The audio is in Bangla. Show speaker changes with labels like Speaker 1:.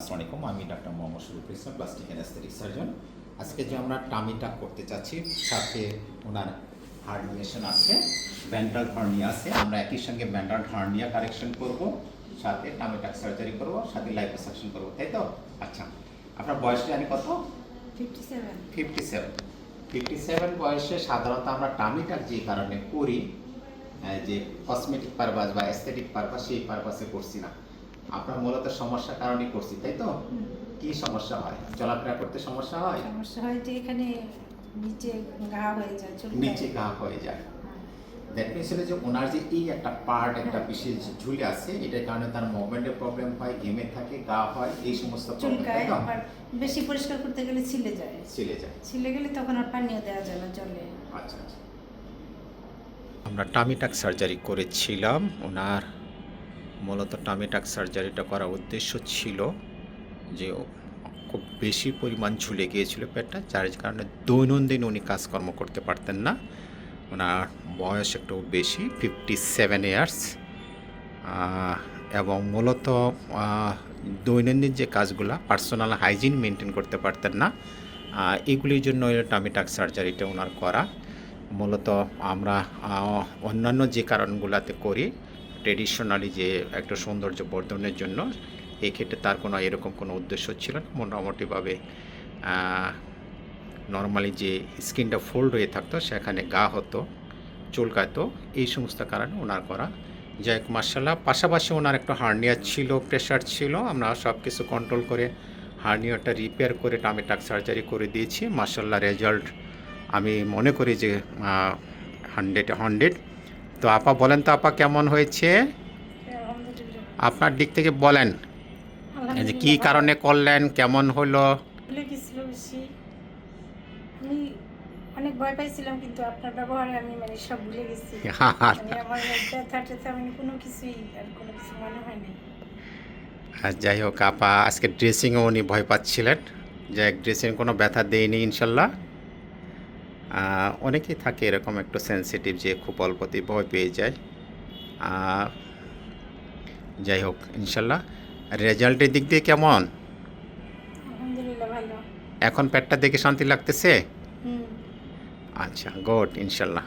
Speaker 1: আসসালামু আলাইকুম আমি doctor Mohammad Sharif Islam plastic anaesthetic surgeon আজকে যে আমরা টামিটা করতে চাচ্ছি সাথে ওনার হার্নিয়েশন আছে ব্যান্ডাল হার্নিয়া আছে আমরা একই সঙ্গে ব্যান্ডাল হার্নিয়া কারেকশন করব সাথে টামিটাক সার্জারি করব সাথে লাইপোসাকশন করব তাই তো? আচ্ছা আপনার বয়সটা জানি কত?
Speaker 2: Fifty seven
Speaker 1: fifty seven fifty seven বয়সে সাধারণত আমরা টামিটাক যে কারণে করি যে কসমেটিক পারপাস বা অ্যাস্থেটিক পারপাস সেই পারপাসে করছি না। আপনার মূলত সমস্যার কারণে করছি তাই তো? কি সমস্যা হয়? চলাফেরা করতে সমস্যা হয়?
Speaker 2: সমস্যা হয় যে এখানে নিচে ঘা হয়ে যায়
Speaker 1: নিচে ঘা হয়ে যায়।
Speaker 2: হ্যাঁ।
Speaker 1: দ্যাট মিনস হলো যে ওনার যে এই একটা পার্ট একটা বিশেষ ঝুলে আছে এটার কারণে তার মুভমেন্টের প্রবলেম হয় ঘেমে থাকে গা হয় এই সমস্ত প্রবলেম
Speaker 2: বেশি পরিষ্কার করতে গেলে ছিলে যায়।
Speaker 1: ছিলে যায়।
Speaker 2: ছিলে গেলে তখন আর পানিও দেওয়া যায় না জলে।
Speaker 1: আচ্ছা আচ্ছা। আমরা টামিটাক সার্জারি করেছিলাম ওনার মূলত টামিটাক সার্জারিটা করার উদ্দেশ্য ছিল যে খুব বেশি পরিমাণ ঝুলে গিয়েছিল পেটটা, যার কারণে দৈনন্দিন উনি কাজকর্ম করতে পারতেন না। ওনার বয়স একটু বেশি ফিফটি সেভেন ইয়ার্স এবং মূলত দৈনন্দিন যে কাজগুলো পার্সোনাল হাইজিন মেনটেন করতে পারতেন না এগুলির জন্য টামিটাক সার্জারিটা ওনার করা। মূলত আমরা অন্যান্য যে কারণগুলোতে করি ট্রেডিশনালি যে একটা সৌন্দর্য বর্ধনের জন্য, এই ক্ষেত্রে তার কোনো এরকম কোনো উদ্দেশ্য ছিল না। মোটামুটিভাবে নর্মালি যে স্কিনটা ফোল্ড হয়ে থাকতো, সেখানে গা হতো চুলকাতো এই সমস্ত কারণে ওনার করা। যাই হোক মার্শাল্লাহ পাশাপাশি ওনার একটা হার্নিয়া ছিল প্রেশার ছিল। আমরা সব কিছু কন্ট্রোল করে হার্নিয়াটা রিপেয়ার করে টামিটাক সার্জারি করে দিয়েছি। মার্শাল্লাহ রেজাল্ট আমি মনে করি যে হান্ড্রেড হান্ড্রেড তো আপা বলেন তো আপা কেমন হয়েছে? আপনার দিক থেকে বলেন। যে কী কারণে করলেন? কেমন হলো?
Speaker 2: আমি অনেক ভয় পাইছিলাম কিন্তু আপনার ব্যবহারে আমি মানে সব ভুলে গেছি। মানে আমার ব্যথা ট্যাথা মানে কোনো কিছুই আর কোনো কিছু মনে হয় নাই।
Speaker 1: যাই হোক আপা আজকে ড্রেসিংও উনি ভয় পাচ্ছিলেন। যে ড্রেসিং কোনো ব্যথা দেয়নি ইনশাল্লাহ। অনেকেই থাকে এরকম একটু সেন্সিটিভ যে খুব অল্পতেই ভয় পেয়ে যায়। যাই হোক ইনশাল্লাহ। রেজাল্টের দিক দিয়ে কেমন? এখন পেটটা দেখে শান্তি লাগতেছে? আচ্ছা গুড ইনশাল্লাহ।